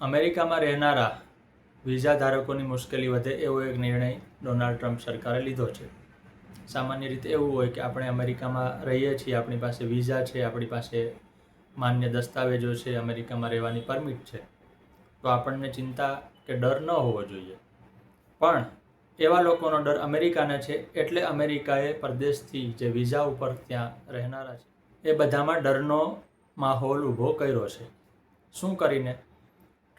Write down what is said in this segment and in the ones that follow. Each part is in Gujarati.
અમેરિકામાં રહેનારા વિઝા ધારકોની મુશ્કેલી વધે એવો એક નિર્ણય ડોનાલ્ડ ટ્રમ્પ સરકારે લીધો છે. સામાન્ય રીતે એવું હોય કે આપણે અમેરિકામાં રહીએ છીએ, આપણી પાસે વિઝા છે, આપણી પાસે માન્ય દસ્તાવેજો છે, અમેરિકામાં રહેવાની પરમિટ છે. તો આપણને ચિંતા કે ડર ન હોવો જોઈએ. પણ એવા લોકોનો ડર અમેરિકાને છે એટલે અમેરિકાએ પરદેશથી જે વિઝા ઉપર ત્યાં રહેનારા છે, એ બધામાં ડરનો માહોલ ઊભો કર્યો છે. શું કરીને?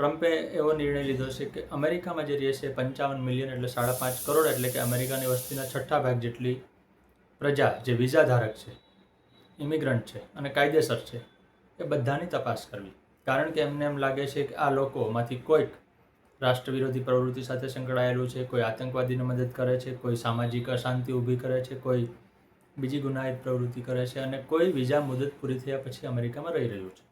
ટ્રમ્પે એવો નિર્ણય લીધો છે કે અમેરિકામાં જે રહે છે પંચાવન મિલિયન એટલે સાડા પાંચ કરોડ, એટલે કે અમેરિકાની વસ્તીના છઠ્ઠા ભાગ જેટલી પ્રજા, જે વિઝા ધારક છે, ઇમિગ્રન્ટ છે અને કાયદેસર છે, એ બધાની તપાસ કરવી. કારણ કે એમને એમ લાગે છે કે આ લોકોમાંથી કોઈક રાષ્ટ્ર વિરોધી પ્રવૃત્તિ સાથે સંકળાયેલું છે, કોઈ આતંકવાદીને મદદ કરે છે, કોઈ સામાજિક અશાંતિ ઊભી કરે છે, કોઈ બીજી ગુનાહિત પ્રવૃત્તિ કરે છે અને કોઈ વિઝા મુદત પૂરી થયા પછી અમેરિકામાં રહી રહ્યું છે.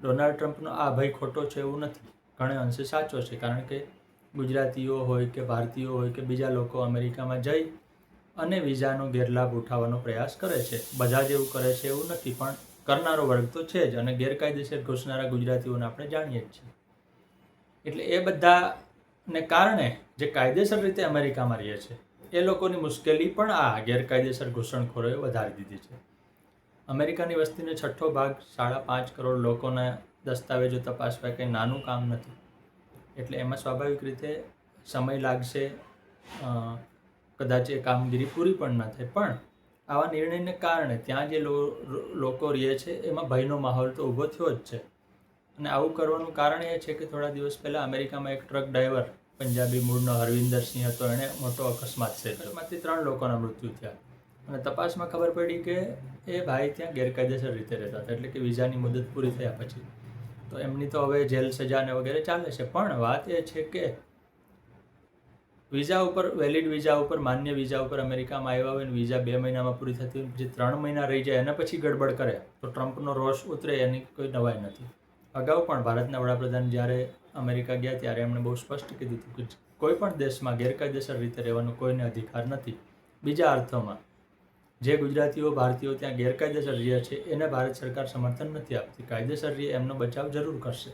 ડોનાલ્ડ ટ્રમ્પનો આ ભય ખોટો છે એવું નથી. ઘણે અંશે સાચો છે, કારણ કે ગુજરાતીઓ હોય કે ભારતીયો હોય કે બીજા લોકો અમેરિકામાં જઈ અને વિઝાનો ગેરલાભ ઉઠાવવાનો પ્રયાસ કરે છે. બધા જ એવું કરે છે એવું નથી, પણ કરનારો વર્ગ તો છે જ અને ગેરકાયદેસર ઘૂસનારા ગુજરાતીઓને આપણે જાણીએ જ છીએ. એટલે એ બધાને કારણે જે કાયદેસર રીતે અમેરિકામાં રહે છે, એ લોકોની મુશ્કેલી પણ આ ગેરકાયદેસર ઘૂસણખોરોએ વધારી દીધી છે. અમેરિકાની વસ્તીનો છઠ્ઠો ભાગ સાડા પાંચ કરોડ લોકોના દસ્તાવેજો તપાસવા કંઈ નાનું કામ નથી. એટલે એમાં સ્વાભાવિક રીતે સમય લાગશે કદાચ એ કામગીરી પૂરી પણ ન થાય. પણ આવા નિર્ણયને કારણે ત્યાં જે લોકો રહે છે, એમાં ભયનો માહોલ તો ઊભો થયો જ છે. અને આવું કરવાનું કારણ એ છે કે થોડા દિવસ પહેલાં અમેરિકામાં એક ટ્રક ડ્રાઈવર, પંજાબી મૂળનો હરવિંદર સિંહ હતો, એણે મોટો અકસ્માત છે એમાંથી ત્રણ લોકોના મૃત્યુ થયા. અને તપાસમાં ખબર પડી કે એ ભાઈ ત્યાં ગેરકાયદેસર રીતે રહેતા હતા, એટલે કે વિઝાની મુદત પૂરી થયા પછી. તો એમની તો હવે જેલ સજા ને વગેરે ચાલે છે. પણ વાત એ છે કે વિઝા ઉપર, વેલિડ વિઝા ઉપર, માન્ય વિઝા ઉપર અમેરિકામાં આવ્યા હોય ને વિઝા બે મહિનામાં પૂરી થતી હોય પછી ત્રણ મહિના રહી જાય, એના પછી ગડબડ કરે. તો ટ્રમ્પનો રોષ ઉતરે એની કોઈ નવાઈ નથી. અગાઉ પણ ભારતના વડાપ્રધાન જ્યારે અમેરિકા ગયા ત્યારે એમણે બહુ સ્પષ્ટ કીધું હતું કે કોઈ પણ દેશમાં ગેરકાયદેસર રીતે રહેવાનો કોઈને અધિકાર નથી. બીજા અર્થોમાં જે ગુજરાતીઓ, ભારતીયો ત્યાં ગેરકાયદેસર રહ્યા છે, એને ભારત સરકાર સમર્થન નથી આપતી. કાયદેસર રહે, એમનો બચાવ જરૂર કરશે.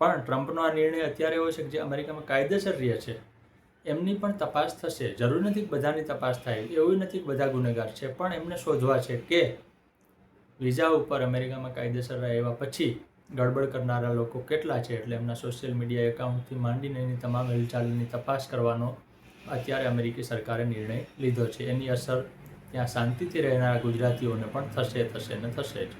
પણ ટ્રમ્પનો આ નિર્ણય અત્યારે એવો છે કે જે અમેરિકામાં કાયદેસર રહે છે, એમની પણ તપાસ થશે. જરૂરી નથી બધાની તપાસ થાય, એવું નથી કે બધા ગુનેગાર છે, પણ એમને શોધવા છે કે વિઝા ઉપર અમેરિકામાં કાયદેસર આવ્યા પછી ગડબડ કરનારા લોકો કેટલા છે એટલે એમના સોશિયલ મીડિયા એકાઉન્ટથી માંડીને એની તમામ હિલચાલની તપાસ કરવાનો અત્યારે અમેરિકી સરકારે નિર્ણય લીધો છે. એની અસર ત્યાં શાંતિથી રહેનારા ગુજરાતીઓને પણ થશે થશે ને થશે જ.